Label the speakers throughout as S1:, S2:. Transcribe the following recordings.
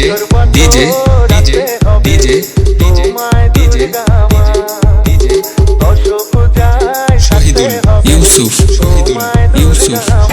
S1: DJ DJ DJ DJ DJ DJ Shahidul Yusuf Shahidul Yusuf.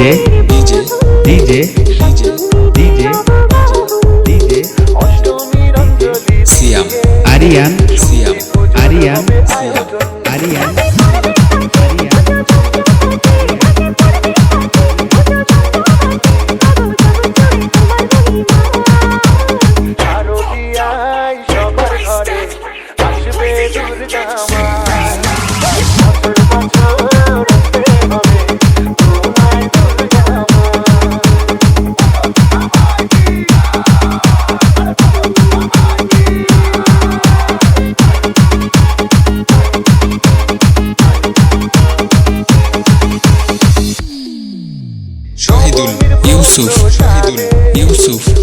S1: DJ
S2: DJ
S1: DJ
S2: DJ
S1: Siam
S2: Aryan
S1: Siam
S2: Aryan
S1: Siam
S2: Aryan
S3: Idol,
S1: Yusuf, Idol, Yusuf.